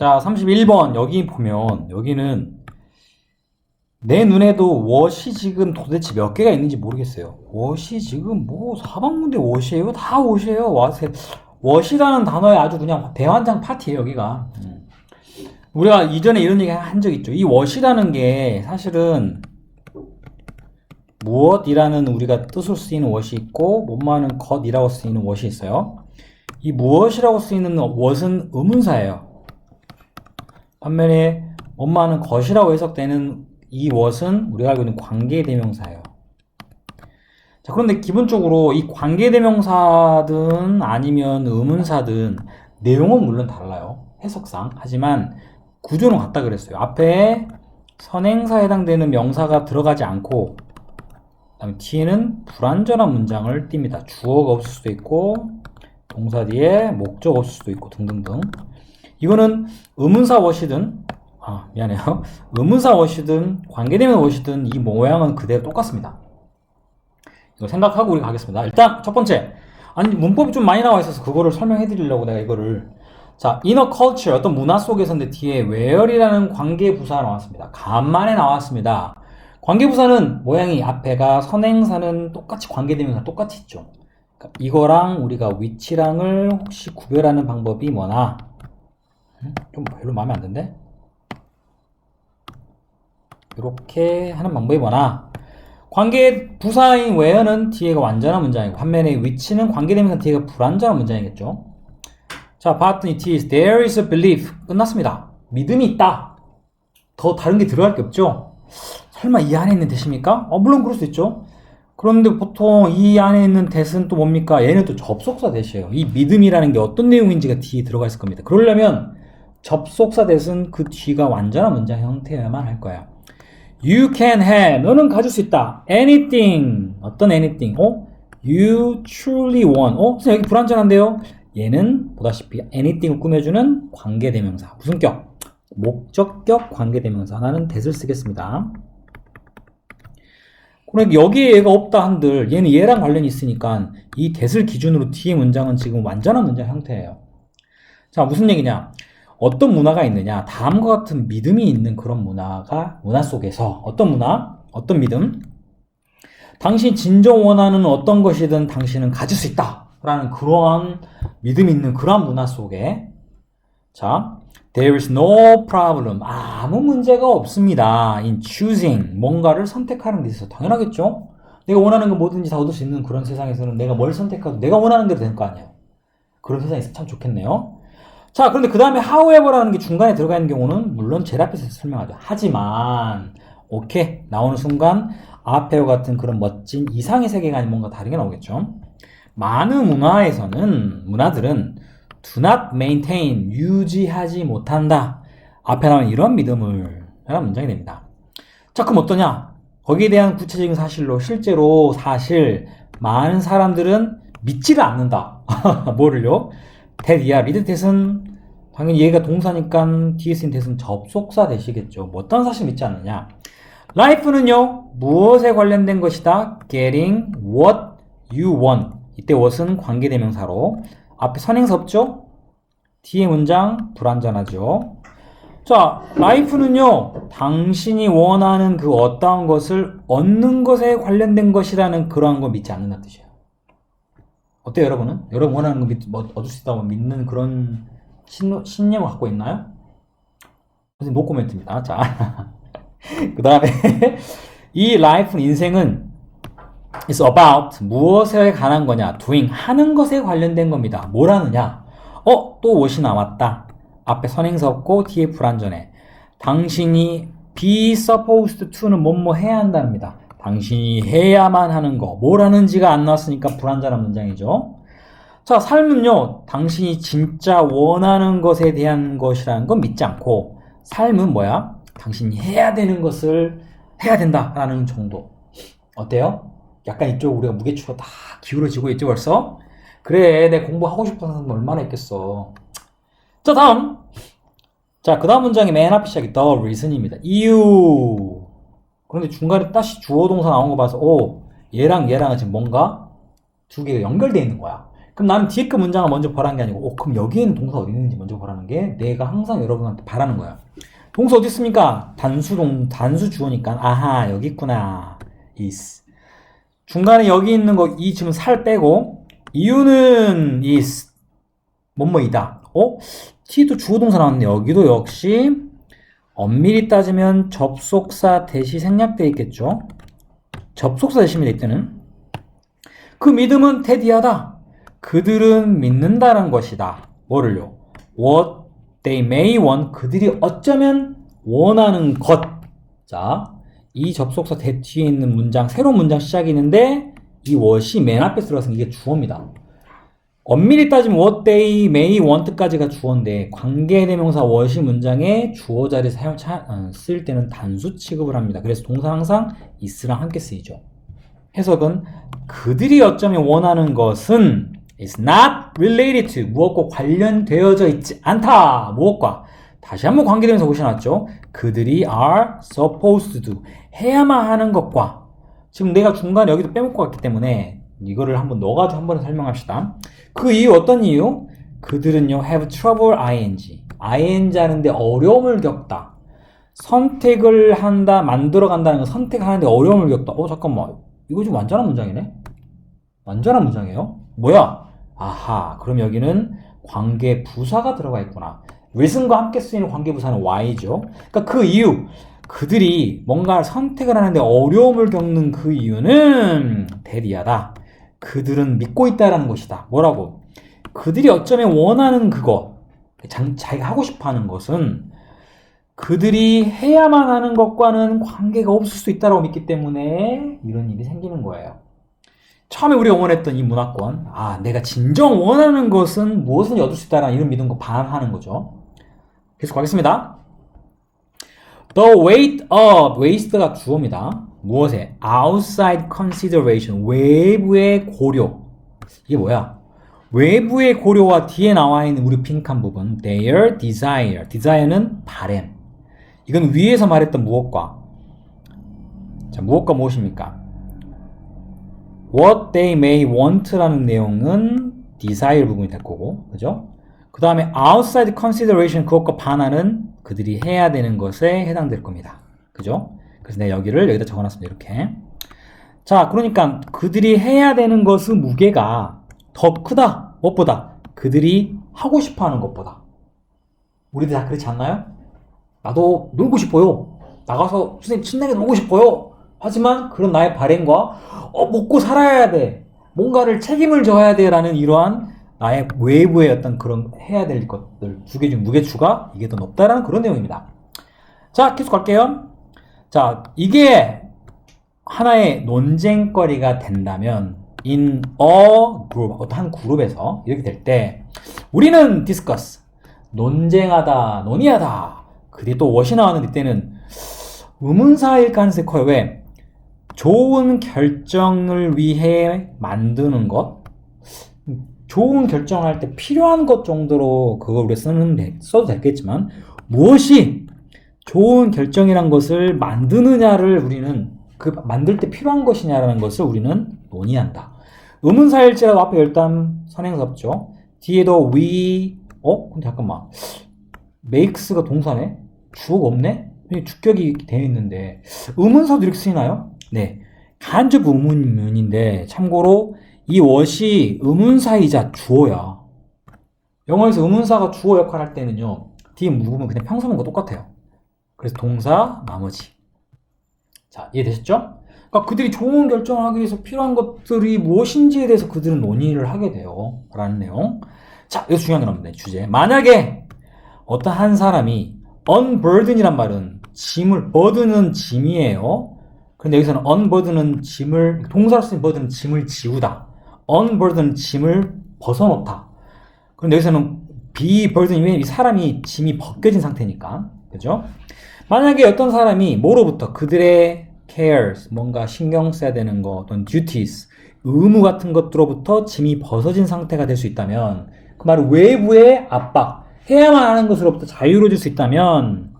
자, 31번 여기 보면 여기는 내 눈에도 워시 지금 도대체 몇 개가 있는지 모르겠어요. 워시 지금 뭐 사방문대 워시예요? 다 워시예요. 와세 워시라는 단어에 아주 그냥 대환장 파티예요, 여기가. 음. 우리가 이전에 이런 얘기 한 적 있죠. 이 워시라는 게 사실은 무엇이라는 우리가 뜻을 쓰이는 워시 있고 뭐뭐하는 것이라고 쓰이는 워시 있어요. 이 무엇이라고 쓰이는 what은 의문사예요. 반면에 뭐뭐하는 것이라고 해석되는 이 what은 우리가 알고 있는 관계 대명사예요. 자, 그런데 기본적으로 이 관계 대명사든 아니면 의문사든 내용은 물론 달라요. 해석상. 하지만 구조는 같다 그랬어요. 앞에 선행사에 해당되는 명사가 들어가지 않고 그다음에 뒤에는 불완전한 문장을 띱니다. 주어가 없을 수도 있고 동사 뒤에 목적 없을 수도 있고 등등등. 이거는 의문사 워시든 아 미안해요. 의문사 워시든 관계되는 워시든 이 모양은 그대로 똑같습니다. 이거 생각하고 우리 가겠습니다. 일단 첫 번째 아니 문법이 좀 많이 나와 있어서 그거를 설명해 드리려고 내가 이거를 자 inner culture 어떤 문화 속에서인데 뒤에 where이라는 관계 부사가 나왔습니다. 간만에 나왔습니다. 관계부사는 모양이 앞에가 선행사는 똑같이 관계되면서 똑같이 있죠. 그러니까 이거랑 우리가 위치랑을 혹시 구별하는 방법이 뭐나 음? 좀 별로 마음에 안 든데 이렇게 하는 방법이 뭐나 관계 부사인 where는 뒤에가 완전한 문장이고 반면에 위치는 관계되면서 뒤에가 불완전한 문장이겠죠. 자 봤더니 it is there is a belief 끝났습니다. 믿음이 있다. 더 다른 게 들어갈 게 없죠. 설마 이 안에 있는 대시입니까? 어, 물론 그럴 수 있죠. 그런데 보통 이 안에 있는 대는 또 뭡니까? 얘는 또 접속사 대시예요. 이 믿음이라는 게 어떤 내용인지가 뒤에 들어가 있을 겁니다. 그러려면 접속사 대은 그 뒤가 완전한 문장 형태여야만 할 거야. You can have. 너는 가질 수 있다. Anything. 어떤 anything? 어? You truly want. 어? 선생님 여기 불완전한데요? 얘는 보다시피 anything을 꾸며주는 관계대명사. 무슨 격? 목적격 관계대명사. 나는 that을 쓰겠습니다. 그러니까 여기에 얘가 없다 한들 얘는 얘랑 관련이 있으니까 이 that을 기준으로 뒤에 문장은 지금 완전한 문장 형태예요. 자 무슨 얘기냐? 어떤 문화가 있느냐? 다음과 같은 믿음이 있는 그런 문화가 문화 속에서 어떤 문화? 어떤 믿음? 당신이 진정 원하는 어떤 것이든 당신은 가질 수 있다. 라는 그러한 믿음이 있는 그러한 문화 속에 자, there is no problem. 아무 문제가 없습니다. in choosing. 뭔가를 선택하는 데 있어서 당연하겠죠? 내가 원하는 거 뭐든지 다 얻을 수 있는 그런 세상에서는 내가 뭘 선택해도 내가 원하는 대로 되는 거 아니에요. 그런 세상이 있으면 참 좋겠네요. 자, 그런데 그 다음에 however라는 게 중간에 들어가 있는 경우는 물론 제일 앞에서 설명하죠. 하지만, 오케이. 나오는 순간 앞에와 같은 그런 멋진 이상의 세계관이 뭔가 다르게 나오겠죠. 많은 문화에서는, 문화들은 do not maintain, 유지하지 못한다. 앞에 나오는 이런 믿음을 하는 문장이 됩니다. 자, 그럼 어떠냐? 거기에 대한 구체적인 사실로 실제로 사실 많은 사람들은 믿지를 않는다. 뭐를요? 대이야 리드 대은 당연히 얘가 동사니까 쓰인 대은 접속사 되시겠죠. 뭐 어떤 사실 믿지 않느냐? life는요 무엇에 관련된 것이다? getting what you want. 이때 what은 관계대명사로 앞에 선행사 없죠? 뒤에 문장 불완전하죠. 자, life는요 당신이 원하는 그 어떠한 것을 얻는 것에 관련된 것이라는 그러한 걸 믿지 않는다는 뜻이에요. 어때요, 여러분은? 여러분 원하는 거 믿, 뭐, 얻을 수 있다고 믿는 그런 신, 신념을 갖고 있나요? 선생님, 노 코멘트입니다. 자. 그 다음에, 이 라이프 인생은 is about 무엇에 관한 거냐? doing 하는 것에 관련된 겁니다. 뭘 하느냐? 어, 또 무엇이 나왔다. 앞에 선행사 없고 뒤에 불완전해. 당신이 be supposed to는 뭐뭐 해야 한답니다. 당신이 해야만 하는 거, 뭘 하는지가 안 나왔으니까 불완전한 문장이죠. 자, 삶은요, 당신이 진짜 원하는 것에 대한 것이라는 건 믿지 않고, 삶은 뭐야? 당신이 해야 되는 것을 해야 된다라는 정도. 어때요? 약간 이쪽 우리가 무게추가 다 기울어지고 있죠, 벌써? 그래, 내 공부하고 싶은 사람 얼마나 있겠어. 자, 다음. 자, 그 다음 문장이 맨 앞에 시작이 the reason입니다. 이유. 그런데 중간에 다시 주어 동사 나온 거 봐서 오 얘랑 얘랑은 지금 뭔가 두 개가 연결되어 있는 거야. 그럼 나는 뒤에 그 문장을 먼저 보라는 게 아니고, 어, 그럼 여기에 는 동사 어디 있는지 먼저 보라는 게 내가 항상 여러분한테 바라는 거야. 동사 어디 있습니까? 단수 동, 단수 주어니까, 아하, 여기 있구나. is. 중간에 여기 있는 거, 이 지금 살 빼고, 이유는 is. 뭐뭐이다. 어? t도 주어 동사 나왔네. 여기도 역시, 엄밀히 따지면 접속사 대시 생략되어 있겠죠? 접속사 대시입니다, 이때는. 그 믿음은 테디하다. 그들은 믿는다는 것이다. 뭐를요? What they may want. 그들이 어쩌면 원하는 것. 자, 이 접속사 대 뒤에 있는 문장, 새로운 문장 시작이는데 이 what이 맨 앞에 들어가서 이게 주어입니다. 엄밀히 따지면 what they may want까지가 주어인데 관계대명사 what이 문장에 주어 자리에 사용 차, 어, 쓸 때는 단수 취급을 합니다. 그래서 동사 항상 is랑 함께 쓰이죠. 해석은 그들이 어쩌면 원하는 것은 is not related to 무엇과 관련되어져 있지 않다. 무엇과 다시 한번 관계되면서 오셔놨죠. 그들이 are supposed to 해야만 하는 것과 지금 내가 중간에 여기도 빼먹고 갔기 때문에 이거를 한번 넣어가지고 한번 설명합시다. 그 이유 어떤 이유? 그들은요 have trouble ing ing 하는데 어려움을 겪다. 선택을 한다, 만들어 간다는 건 선택하는데 어려움을 겪다. 어 잠깐만 이거 지금 완전한 문장이네. 완전한 문장이에요. 뭐야? 아하, 그럼 여기는 관계 부사가 들어가 있구나. reason과 함께 쓰이는 관계 부사는 y죠. 그러니까 그 이유, 그들이 뭔가 선택을 하는데 어려움을 겪는 그 이유는 대리하다. 그들은 믿고 있다라는 것이다. 뭐라고? 그들이 어쩌면 원하는 그거, 자- 자기가 하고 싶어 하는 것은 그들이 해야만 하는 것과는 관계가 없을 수 있다고 믿기 때문에 이런 일이 생기는 거예요. 처음에 우리가 원했던 이 문화권, 아, 내가 진정 원하는 것은 무엇을 얻을 수 있다라는 이런 믿음과 반하는 거죠. 계속 가겠습니다. The weight of, waste가 주어입니다. 무엇에? outside consideration, 외부의 고려. 이게 뭐야? 외부의 고려와 뒤에 나와 있는 우리 핑크한 부분, their desire. desire는 바램. 이건 위에서 말했던 무엇과? 자, 무엇과 무엇입니까? What they may want라는 내용은 desire 부분이 될 거고, 그죠? 그 다음에 outside consideration 그것과 반하는 그들이 해야 되는 것에 해당될 겁니다. 그죠? 그래서 내가 여기를 여기다 적어놨습니다. 이렇게. 자, 그러니까 그들이 해야 되는 것의 무게가 더 크다. 무엇보다? 그들이 하고 싶어 하는 것보다. 우리들 다 그렇지 않나요? 나도 놀고 싶어요. 나가서 선생님 신나게 놀고 싶어요. 하지만 그런 나의 바램과 어, 먹고 살아야 돼. 뭔가를 책임을 져야 돼. 라는 이러한 나의 외부의 어떤 그런 해야 될 것들, 두 개 중 무게추가 이게 더 높다라는 그런 내용입니다. 자, 계속 갈게요. 자, 이게 하나의 논쟁거리가 된다면 in a group, 어떤 한 그룹에서 이렇게 될 때 우리는 discuss, 논쟁하다, 논의하다. 그게 또 what이 나오는 이때는 의문사일 가능성이 커요. 왜? 좋은 결정을 위해 만드는 것, 좋은 결정할 때 필요한 것 정도로 그걸 우리가 쓰는 데, 써도 되겠지만 무엇이 좋은 결정이란 것을 만드느냐를 우리는 그 만들 때 필요한 것이냐라는 것을 우리는 논의한다. 의문사일지라도 앞에 일단 선행사 없죠. 뒤에도 we 어? 근데 잠깐만 makes가 동사네? 주어가 없네? 주격이 되어 있는데 의문사도 이렇게 쓰이나요? 네. 간접 의문문인데 참고로 이 what이 의문사이자 주어야. 영어에서 의문사가 주어 역할을 할 때는요. 뒤에 묵으면 그냥 평소문과 똑같아요. 그래서 동사 나머지. 자, 이해되셨죠? 그러니까 그들이 좋은 결정을 하기 위해서 필요한 것들이 무엇인지에 대해서 그들은 논의를 하게 돼요. 라는 내용. 자, 이거 중요한 겁니다. 주제. 만약에 어떤 한 사람이 unburden이란 말은 짐을, burden은 짐이에요. 근데 여기서는 unburden은 짐을, 동사로 쓰인 burden은 짐을 지우다. unburden은 짐을 벗어놓다. 그런데 여기서는 be burden이 왜냐면 이 사람이 짐이 벗겨진 상태니까. 그죠? 만약에 어떤 사람이 뭐로부터 그들의 cares, 뭔가 신경 써야 되는 거, 어떤 duties, 의무 같은 것들로부터 짐이 벗어진 상태가 될 수 있다면, 그 말은 외부의 압박, 해야만 하는 것으로부터 자유로워질 수 있다면,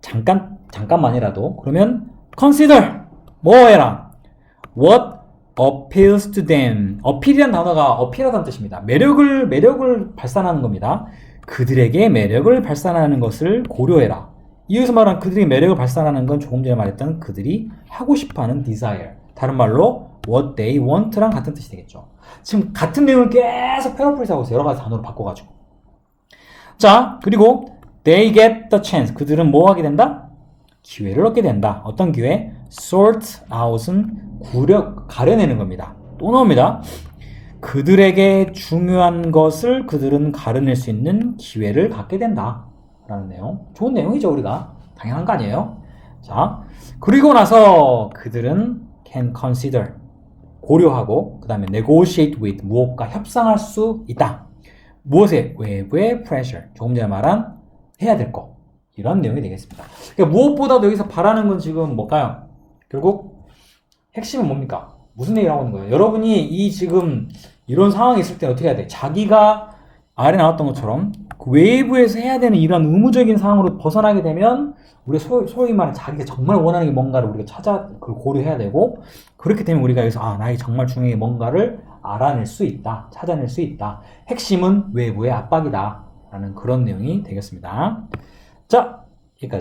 잠깐, 잠깐만이라도, 그러면 consider, 뭐 해라? what appeals to them. 어필이란 단어가 어필하다는 뜻입니다. 매력을 매력을 발산하는 겁니다. 그들에게 매력을 발산하는 것을 고려해라. 이어서 말한 그들이 매력을 발산하는 건 조금 전에 말했던 그들이 하고 싶어하는 desire. 다른 말로 what they want랑 같은 뜻이 되겠죠. 지금 같은 내용을 계속 패러프리즈하고. 여러 가지 단어로 바꿔가지고. 자, 그리고 they get the chance. 그들은 뭐 하게 된다? 기회를 얻게 된다. 어떤 기회? sort out은 구려, 가려내는 겁니다. 또 나옵니다. 그들에게 중요한 것을 그들은 가려낼 수 있는 기회를 갖게 된다. 라는 내용. 좋은 내용이죠, 우리가. 당연한 거 아니에요? 자, 그리고 나서 그들은 can consider. 고려하고, 그 다음에 negotiate with. 무엇과 협상할 수 있다. 무엇에? 외부의 pressure. 조금 전에 말한 해야 될 거. 이런 내용이 되겠습니다. 그러니까 무엇보다도 여기서 바라는 건 지금 뭘까요? 결국 핵심은 뭡니까? 무슨 얘기를 하고 있는 거예요? 여러분이 이 지금 이런 상황이 있을 때 어떻게 해야 돼? 자기가 아래 나왔던 것처럼 그 외부에서 해야 되는 이런 의무적인 상황으로 벗어나게 되면 우리가 소, 소위 말하는 자기가 정말 원하는 게 뭔가를 우리가 찾아 그걸 고려해야 되고 그렇게 되면 우리가 여기서 아 나에게 정말 중요한 게 뭔가를 알아낼 수 있다 찾아낼 수 있다. 핵심은 외부의 압박이다. 라는 그런 내용이 되겠습니다. 자 여기까지